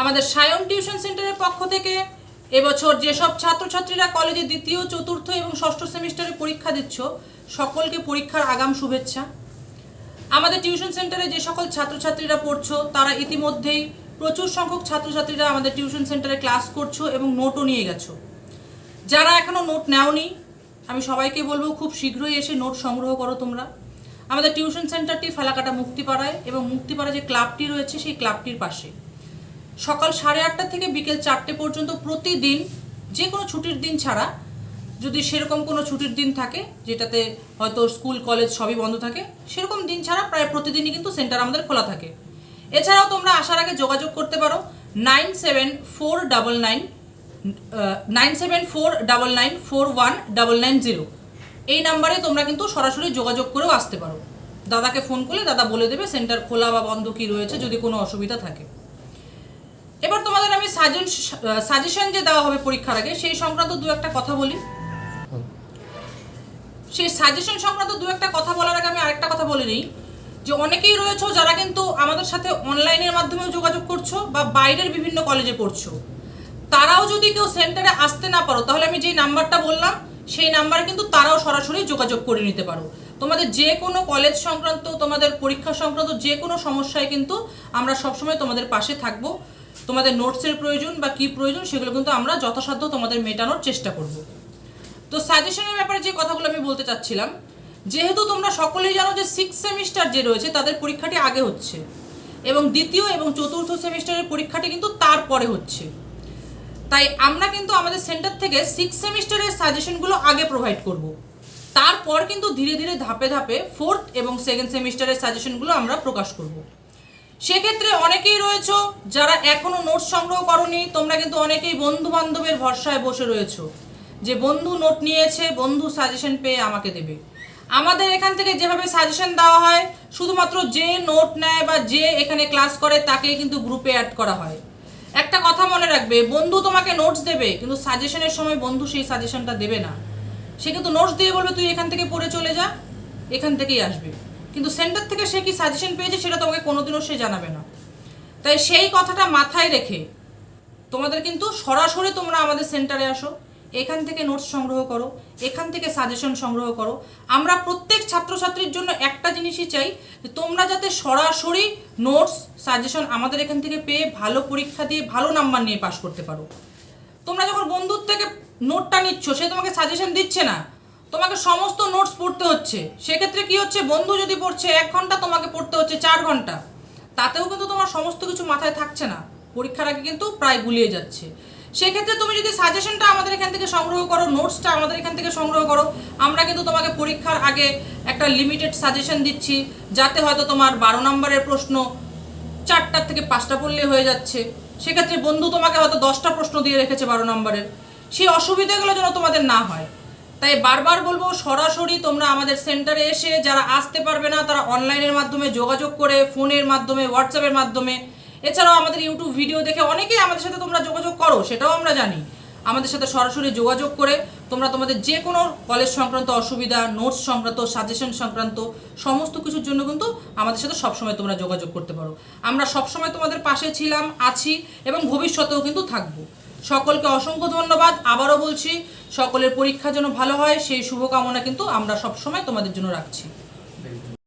আমাদের সায়ন টিউশন সেন্টারের পক্ষ থেকে এবছর যেসব ছাত্রছাত্রীরা কলেজে দ্বিতীয়, চতুর্থ এবং ষষ্ঠ সেমিস্টারে পরীক্ষা দিচ্ছ, সকলকে পরীক্ষার আগাম শুভেচ্ছা। আমাদের টিউশন সেন্টারে যে সকল ছাত্রছাত্রীরা পড়ছো, তারা ইতিমধ্যেই প্রচুর সংখ্যক ছাত্রছাত্রীরা আমাদের টিউশন সেন্টারে ক্লাস করছ এবং নোটও নিয়ে গেছো। যারা এখনও নোট নেওনি, আমি সবাইকে বলব খুব শীঘ্রই এসে নোট সংগ্রহ করো তোমরা। আমাদের টিউশন সেন্টারটি ফালাকাটা মুক্তিপাড়ায় এবং মুক্তিপাড়া যে ক্লাবটি রয়েছে, সেই ক্লাবটির পাশে। সকাল সাড়ে আটটা থেকে বিকেল চারটে পর্যন্ত প্রতিদিন যে কোনো ছুটির দিন ছাড়া যদি সেরকম কোনো ছুটির দিন থাকে, যেটাতে হয়তো স্কুল, কলেজ সবই বন্ধ থাকে, সেরকম দিন ছাড়া প্রায় প্রতিদিনই কিন্তু সেন্টার আমাদের খোলা থাকে। এছাড়াও তোমরা আসার আগে যোগাযোগ করতে পারো nine seven four double nine nine seven four double nine four one double nine zero. এই নাম্বারে তোমরা কিন্তু সরাসরি যোগাযোগ করেও আসতে পারো। দাদাকে ফোন করলে দাদা বলে দেবে সেন্টার খোলা বা বন্ধ কী রয়েছে, যদি কোনো অসুবিধা থাকে। এবার তোমাদের আমি সাজেন সাজেশন যে দেওয়া হবে পরীক্ষার আগে, সেই সংক্রান্ত দু একটা কথা বলি। সেই সাজেশন সংক্রান্ত দু একটা কথা বলার আগে আমি আরেকটা কথা বলে নিই, যে অনেকেই রয়েছে যারা কিন্তু আমাদের সাথে অনলাইনের মাধ্যমেও যোগাযোগ করছ বা বাইরের বিভিন্ন কলেজে পড়ছো। তারাও যদি কেউ সেন্টারে আসতে না পারো, তাহলে আমি যেই নাম্বারটা বললাম, সেই নাম্বারে কিন্তু তারাও সরাসরি যোগাযোগ করে নিতে পারো। তোমাদের যে কোনো কলেজ সংক্রান্ত, তোমাদের পরীক্ষা সংক্রান্ত যে কোনো সমস্যায় কিন্তু আমরা সবসময় তোমাদের পাশে থাকব। তোমাদের নোটসের প্রয়োজন বা কি প্রয়োজন সেগুলো কিন্তু আমরা যথাসাধ্য তোমাদের মেটানোর চেষ্টা করব। তো সাজেশনের ব্যাপারে যে কথাগুলো আমি বলতে চাচ্ছিলাম, যেহেতু তোমরা সকলেই জানো যে সিক্স সেমিস্টার যে রয়েছে তাদের পরীক্ষাটি আগে হচ্ছে এবং দ্বিতীয় এবং চতুর্থ সেমিস্টারের পরীক্ষাটি কিন্তু তারপরে হচ্ছে। তাই আমরা কিন্তু আমাদের সেন্টার থেকে সিক্স সেমিস্টারের সাজেশনগুলো আগে প্রোভাইড করব। তারপর কিন্তু ধীরে ধীরে ধাপে ধাপে ফোর্থ এবং সেকেন্ড সেমিস্টারের সাজেশনগুলো আমরা প্রকাশ করব। সেক্ষেত্রে অনেকেই রয়েছো যারা এখনও নোটস সংগ্রহ করনি, তোমরা কিন্তু অনেকেই বন্ধু বান্ধবের ভরসায় বসে রয়েছ যে বন্ধু নোট নিয়েছে, বন্ধু সাজেশন পেয়ে আমাকে দেবে। আমাদের এখান থেকে যেভাবে সাজেশন দেওয়া হয়, শুধুমাত্র যে নোট নেয় বা যে এখানে ক্লাস করে তাকেই কিন্তু গ্রুপে অ্যাড করা হয়। একটা কথা মনে রাখবে, বন্ধু তোমাকে নোটস দেবে, কিন্তু সাজেশনের সময় বন্ধু সেই সাজেশনটা দেবে না। সে কিন্তু নোটস দিয়ে বলবে, তুই এখান থেকে পড়ে চলে যা, এখান থেকেই আসবে। কিন্তু সেন্টার থেকে সে কি সাজেশন পেয়েছে সেটা তোমাকে কোনোদিনও সে জানাবে না। তাই সেই কথাটা মাথায় রেখে তোমাদের কিন্তু সরাসরি তোমরা আমাদের সেন্টারে আসো, এখান থেকে নোটস সংগ্রহ করো, এখান থেকে সাজেশন সংগ্রহ করো। আমরা প্রত্যেক ছাত্রছাত্রীর জন্য একটা জিনিসই চাই যে তোমরা যাতে সরাসরি নোটস সাজেশন আমাদের এখান থেকে পেয়ে ভালো পরীক্ষা দিয়ে ভালো নাম্বার নিয়ে পাশ করতে পারো। তোমরা যখন বন্ধুর থেকে নোটটা নিচ্ছ, সে তোমাকে সাজেশন দিচ্ছে না তোমাকে সমস্ত নোটস পড়তে হচ্ছে। সেক্ষেত্রে কি হচ্ছে? বন্ধু যদি পড়ছে এক ঘণ্টা, তোমাকে পড়তে হচ্ছে চার ঘণ্টা। তাতেও কিন্তু তোমার সমস্ত কিছু মাথায় থাকছে না। পরীক্ষার আগে কিন্তু প্রায় গুলিয়ে যাচ্ছে। সেক্ষেত্রে তুমি যদি সাজেশনটা আমাদের এখান থেকে সংগ্রহ করো নোটসটা আমাদের এখান থেকে সংগ্রহ করো, আমরা কিন্তু তোমাকে পরীক্ষার আগে একটা লিমিটেড সাজেশন দিচ্ছি, যাতে হয়তো তোমার বারো নম্বরের প্রশ্ন চারটার থেকে পাঁচটা পড়লে হয়ে যাচ্ছে। সেক্ষেত্রে বন্ধু তোমাকে হয়তো দশটা প্রশ্ন দিয়ে রেখেছে বারো নম্বরের। সেই অসুবিধাগুলো যেন তোমাদের না হয়। তাই বারবার বলব, সরাসরি তোমরা আমাদের সেন্টারে এসে যারা আসতে পারবে না, তারা অনলাইনের মাধ্যমে যোগাযোগ করে, ফোনের মাধ্যমে হোয়াটসঅ্যাপের মাধ্যমে। এছাড়াও আমাদের ইউটিউব ভিডিও দেখে অনেকেই আমাদের সাথে তোমরা যোগাযোগ করো, সেটাও আমরা জানি। আমাদের সাথে সরাসরি যোগাযোগ করে তোমরা তোমাদের যে কোনো কলেজ সংক্রান্ত অসুবিধা নোটস সংক্রান্ত সাজেশন সংক্রান্ত, সমস্ত কিছুর জন্য কিন্তু আমাদের সাথে সবসময় তোমরা যোগাযোগ করতে পারো। আমরা সবসময় তোমাদের পাশে ছিলাম, আছি এবং ভবিষ্যতেও কিন্তু থাকব। সকলকে অসংখ্য ধন্যবাদ। আবারও বলছি, সকলের পরীক্ষা যেন ভালো হয়, সেই শুভকামনা কিন্তু আমরা সবসময় তোমাদের জন্য রাখছি।